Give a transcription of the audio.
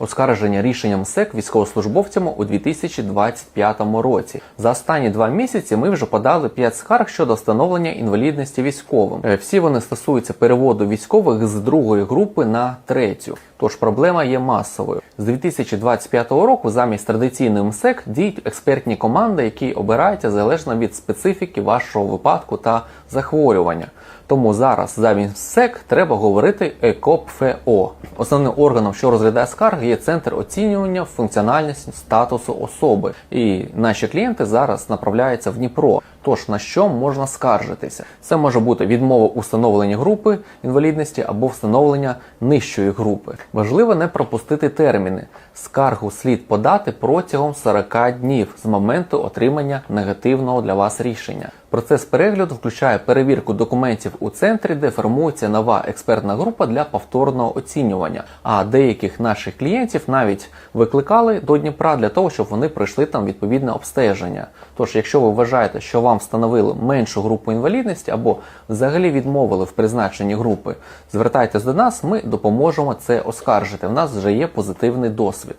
оскарження рішенням СЕК військовослужбовцями у 2025 році. За останні два місяці ми вже подали 5 скарг щодо встановлення інвалідності військовим. Е, Всі вони стосуються переводу військових з другої групи на третю. Тож проблема є масовою. З 2025 року замість традиційної МСЕК діють експертні команди, які обираються залежно від специфіки вашого випадку та захворювання. Тому зараз замість СЕК треба говорити ЕКОПФО. Основним органом, що розглядає скарги, є центр оцінювання функціональності статусу особи. І наші клієнти зараз направляються в Дніпро. Тож на що можна скаржитися? Це може бути відмова у встановленні групи інвалідності або встановлення нижчої групи. Важливо не пропустити терміни. Скаргу слід подати протягом 40 днів з моменту отримання негативного для вас рішення. Процес перегляду включає перевірку документів у центрі, де формується нова експертна група для повторного оцінювання. А деяких наших клієнтів навіть викликали до Дніпра для того, щоб вони пройшли там відповідне обстеження. Тож, якщо ви вважаєте, що вам встановили меншу групу інвалідності або взагалі відмовили в призначенні групи, звертайтесь до нас, ми допоможемо це оскаржити. У нас вже є позитивний досвід.